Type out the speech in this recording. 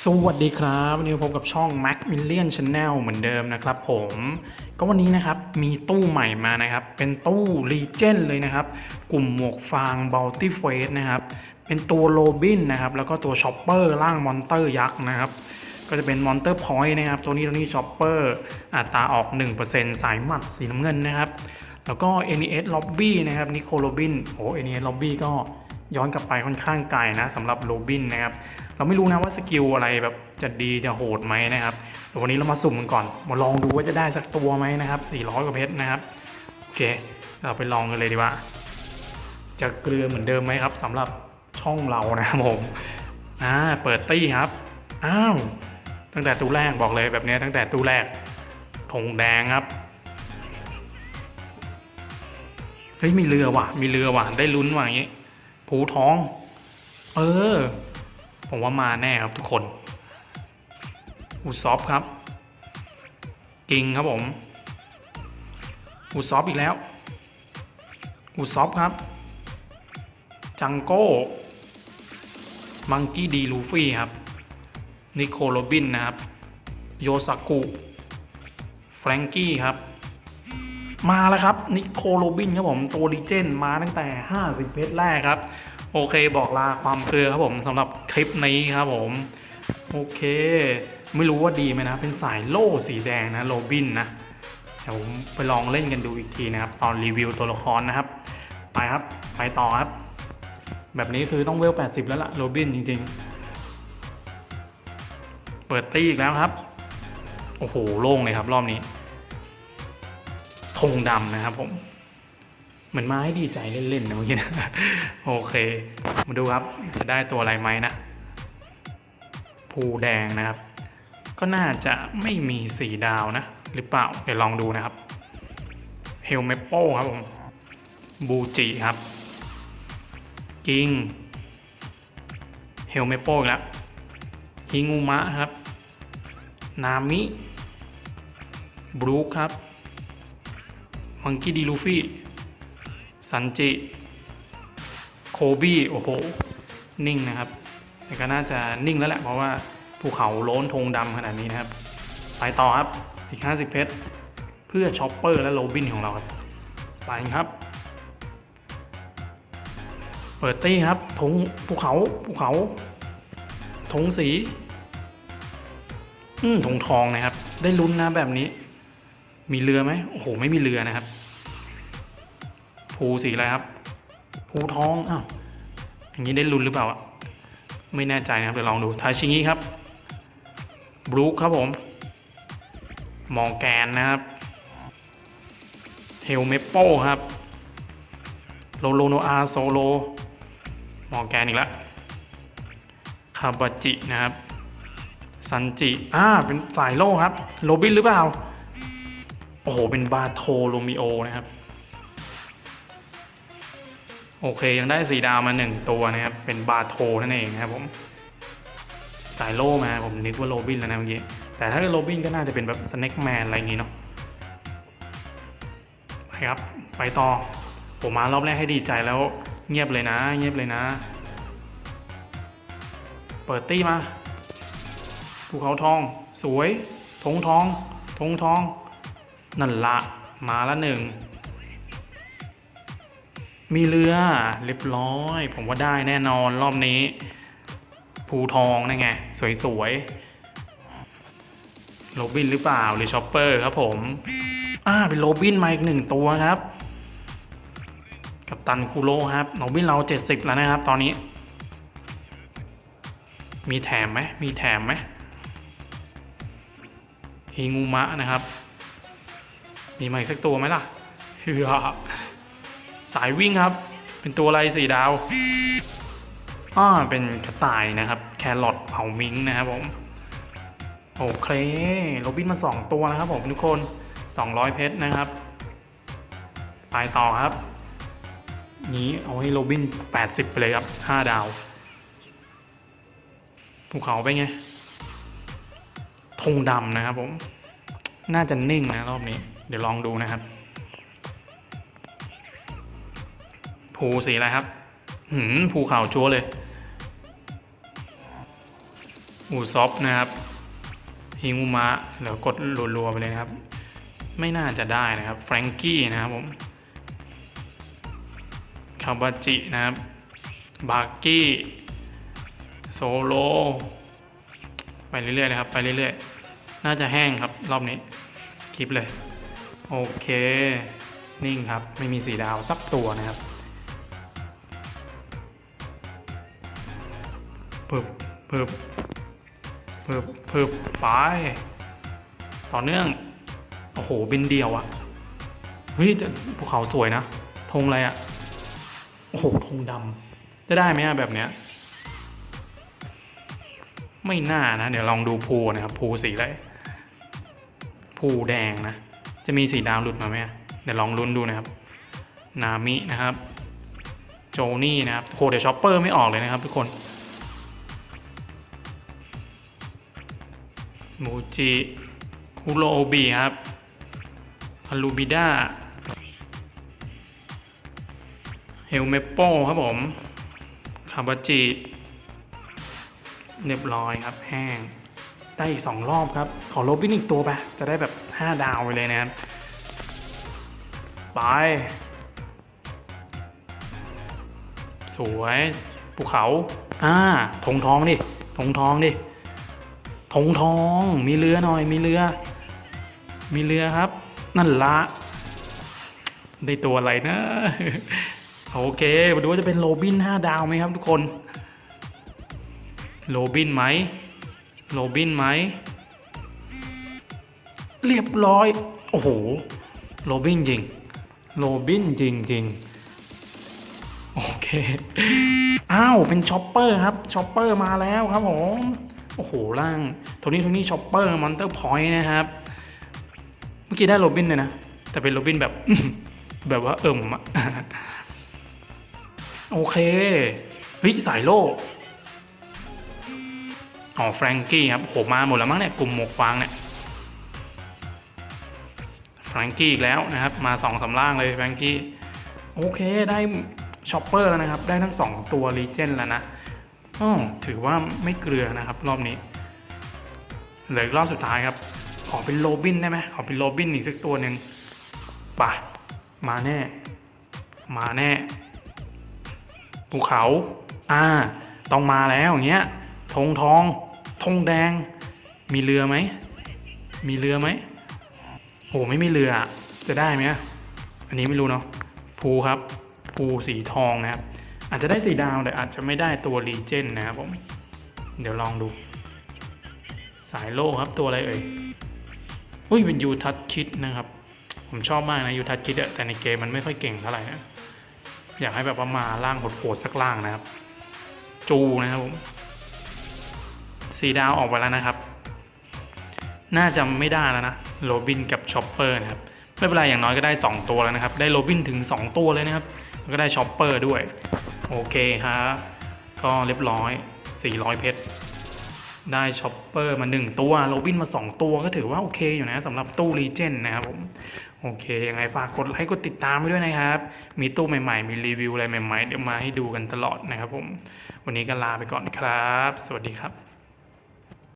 สวัสดีครับวันนี้พบกับช่อง Mac Million Channel เหมือนเดิมนะครับผม ก็วันนี้นะครับมีตู้ใหม่มานะครับ เป็นตู้ Legend เลยนะครับ กลุ่มหมวกฟาง b o u t y Face นะครับ เป็นตัวโรบินนะครับ แล้วก็ตัวช็อปเปอร์ล่างมอนเตอร์ยักษ์นะครับ ก็จะเป็นมอนเตอร์พอยต์นะครับ ตัวนี้ตัวนี้ช็อปเปอร์อัตราออก 1%สายหมัดสีน้ำเงินนะครับ แล้วก็ NES Lobby นะครับนิโคโรบินโอ้ NES Lobby ก็ ย้อนกลับไปค่อนข้างไกลนะสำหรับโรบินนะครับเราไม่รู้นะว่าสกิลอะไรแบบจะดีจะโหดไหมนะครับเดี๋ยววันนี้เรามาสุ่มกันก่อนมาลองดูว่าจะได้สักตัวไหมนะครับ400กว่าเพชรนะครับโอเค เราไปลองกันเลยดีกว่า จะเกลือเหมือนเดิมไหมครับสำหรับช่องเรานะครับผมอ่าเปิดตี้ครับอ้าวตั้งแต่ตู้แรกบอกเลยแบบนี้ตั้งแต่ตู้แรกธงแดงครับเฮ้ยมีเรือว่ะ มีเรือว่ะ ได้ลุ้นว่ะอย่างงี้ ผูท้อง เออ ผมว่ามาแน่ครับทุกคน อูซอฟครับ กิงครับผม อูซอฟอีกแล้ว อูซอฟครับ จังโก้ มังกี้ดีลูฟี่ครับ นิโคโรบินนะครับ โยซากุ แฟรงกี้ครับ มาแล้วครับนิโคโรบินครับผมตัวดีเจนมาตั้งแต่ 50 เพชรแรกครับ โอเคบอกลาความเกลือครับผมสำหรับคลิปนี้ครับผม โอเค ไม่รู้ว่าดีไหมนะ เป็นสายโล่สีแดงนะโรบินนะเดี๋ยวผมไปลองเล่นกันดูอีกทีนะครับ ตอนรีวิวตัวละครนะครับ ไปครับไปต่อครับ แบบนี้คือต้องเวล 80 แล้วล่ะโรบินจริง ๆ เปิดตีอีกแล้วครับ โอ้โหโล่งเลยครับรอบนี้ ธงดำนะครับผมเหมือนมาให้ดีใจเล่นๆนะเมื่อกี้นะโอเค มาดูครับจะได้ตัวอะไรไหมนะภูแดงนะครับ ก็น่าจะไม่มีสีดาวนะ หรือเปล่าเดี๋ยวลองดูนะครับเฮลเมโป้ครับผมบูจิครับกิงเฮลเมโป้แล้วฮิงูมะครับ นามิบรูคครับ มังกี้ดีลูฟี่ซันจิ โคบี้ โอ้โห นิ่งนะครับ แต่ก็น่าจะนิ่งแล้วแหละ เพราะว่าภูเขาโล้นธงดำขนาดนี้นะครับ ไปต่อครับ อีก 50 เพชร เพื่อช็อปเปอร์และโรบินของเราครับ ไปครับ เปิดตี้ครับธงภูเขา ภูเขาธงสี อืมธงทองนะครับ ได้ลุ้นนะแบบนี้มีเรือไหมโอ้โห ไม่มีเรือนะครับ ภูสีอะไรครับ ภูทองอ้าวอย่างนี้ได้ลุ้นหรือเปล่าอะไม่แน่ใจนะครับเดี๋ยวลองดูทาชิงิครับบรูคครับผมมองแกนนะครับเฮลเมโป้ครับโลโลโนอาโซโลมองแกนอีกแล้วคาบาจินะครับซันจิอ่าเป็นสายโลครับ โรบินหรือเปล่า โอ้โห เป็นบาโทโรมิโอนะครับ โอเคยังได้สีดาวมาหนึ่งตัวนะครับ เป็นบาโทนั่นเองนะครับผม สายโล่มาผมนึกว่าโรบินแล้วนะเมื่อกี้ แต่ถ้าเป็นโรบินก็น่าจะเป็นแบบสแน็คแมนอะไรอย่างงี้เนาะไปครับ ไปต่อ ผมมารอบแรกให้ดีใจแล้วเงียบเลยนะ เงียบเลยนะ เปิดตี้มาภูเขาทอง สวยธงทองธงทอง นั่นละ มาละหนึ่ง มีเรือเรียบร้อย ผมว่าได้แน่นอนรอบนี้ ภูทองนั่นไง สวยๆโรบินหรือเปล่าหรือชอปเปอร์ครับผมอ่าเป็นโรบินมาอีกหนึ่งตัวครับ กับตันคูโร่ครับโรบินเรา 70 แล้วนะครับ ตอนนี้ มีแถมไหมมีแถมไหมฮิงูมะนะครับ มีมาอีกสักตัวไหมล่ะเฮือ สายวิ่งครับ เป็นตัวอะไรสี่ดาวอ่าเป็นกระต่ายนะครับ แครอทเผามิงนะครับผม โอเคโรบินมา 2 ตัวนะครับผมทุกคน 200 เพชรนะครับ ไปต่อครับ นี้เอาให้โรบิน 80 ไปเลยครับ 5 ดาว ภูเขาไปไง ธงดำนะครับผม น่าจะนิ่งนะรอบนี้ เดี๋ยวลองดูนะครับ ภูสีอะไรครับ หืมภูเขาชัวเลย อูซอฟนะครับฮิงุมะเดี๋ยวกดรัวๆไปเลยนะครับ ไม่น่าจะได้นะครับ แฟรงกี้นะครับผม คาบาจินะครับ บาร์กี้ โซโล ไปเรื่อยๆเลยครับ ไปเรื่อยๆ น่าจะแห้งครับ รอบนี้สกิปเลย โอเค นิ่งครับ ไม่มีสีดาวสักตัวนะครับ พึบพึบพึบพึบไป ต่อเนื่อง โอ้โห บินเดียวอะเฮ้ยแต่ภูเขาสวยนะ ธงอะไรอะโอ้โห ธงดำ จะได้ไหมอะแบบเนี้ย ไม่น่านะ เดี๋ยวลองดูภูนะครับภูสีอะไรภูแดงนะ จะมีสีดาวหลุดมาไหมเดี๋ยวลองลุ้นดูนะครับ นามินะครับ โจนี่นะครับโหเดี๋ยวช็อปเปอร์ไม่ออกเลยนะครับทุกคน มูจิคุโรโอบิครับพาลูบิด้าเฮลเมปโปครับผม คาบาจิ เรียบร้อยครับ แห้ง ได้อีกสองรอบครับ ขอลบบินอีกตัวไป จะได้แบบ 5 ดาวไปเลยนะครับ ไป สวย ภูเขา อ่าธงทองดิธงทองดิ ธงทองมีเรือหน่อยมีเรือ มีเรือครับ นั่นละได้ตัวอะไรนะ โอเคมาดูว่าจะเป็นโรบิน5ดาวไหมครับทุกคน โรบินไหมโรบินไหม เรียบร้อย โอ้โห โรบินจริง โรบินจริงจริงโอเค อ้าว เป็นช็อปเปอร์ครับ ช็อปเปอร์มาแล้วครับผม โอ้โหล่างโทนี่โทนี่ช็อปเปอร์มอนเตอร์พอยต์นะครับ เมื่อกี้ได้โรบินเลยนะ แต่เป็นโรบินแบบ แบบว่าเอิ่มอะโอเค เฮ้ย สายโล่อ๋อแฟรงกี้ครับโหมาหมดแล้วมั้งเนี่ยกลุ่มหมวกฟางเนี่ยแฟรงกี้อีกแล้วนะครับ มาสองสำล่างเลยแฟรงกี้โอเคได้ช็อปเปอร์แล้วนะครับ ได้ทั้งสองตัวรีเจนแล้วนะ ถือว่าไม่เกลือนะครับ รอบนี้ เหลืออีกรอบสุดท้ายครับ ขอเป็นโรบินได้ไหมขอเป็นโรบินอีกสักตัวหนึ่งปะมาแน่ มาแน่ภูเขา อ่า ต้องมาแล้วอย่างเงี้ยธงทองธงแดง มีเรือไหม มีเรือไหมโอ้ไม่มีเรือจะได้ไหมอันนี้ไม่รู้เนาะภูครับ ภูสีทองนะครับ อาจจะได้สีดาวแต่อาจจะไม่ได้ตัวรีเจนนะครับผม เดี๋ยวลองดู สายโลครับตัวอะไรเอ่ยอุ้ยเป็นยูทัชคิดนะครับ ผมชอบมากนะยูทัชคิดอะแต่ในเกมมันไม่ค่อยเก่งเท่าไหร่นะอยากให้แบบว่ามาล่างโหดๆสักล่างนะครับ จูนะครับผมสีดาวออกไปแล้วนะครับ น่าจะไม่ได้แล้วนะโรบินกับชอปเปอร์นะครับไม่เป็นไรอย่างน้อยก็ได้ 2 ตัวแล้วนะครับ ได้โรบินถึง 2 ตัวเลยนะครับ แล้วก็ได้ชอปเปอร์ด้วย โอเคครับก็เรียบร้อย 400 เพชร ได้ช็อปเปอร์มา 1 ตัวโรบินมา 2 ตัวก็ถือว่าโอเคอยู่นะสำหรับตู้รีเจนนะครับผมโอเค ยังไงฝากกดไลค์กดติดตามไว้ด้วยนะครับ มีตู้ใหม่ๆ มีรีวิวอะไรใหม่ๆ เดี๋ยวมาให้ดูกันตลอดนะครับผม วันนี้ก็ลาไปก่อนครับ สวัสดีครับ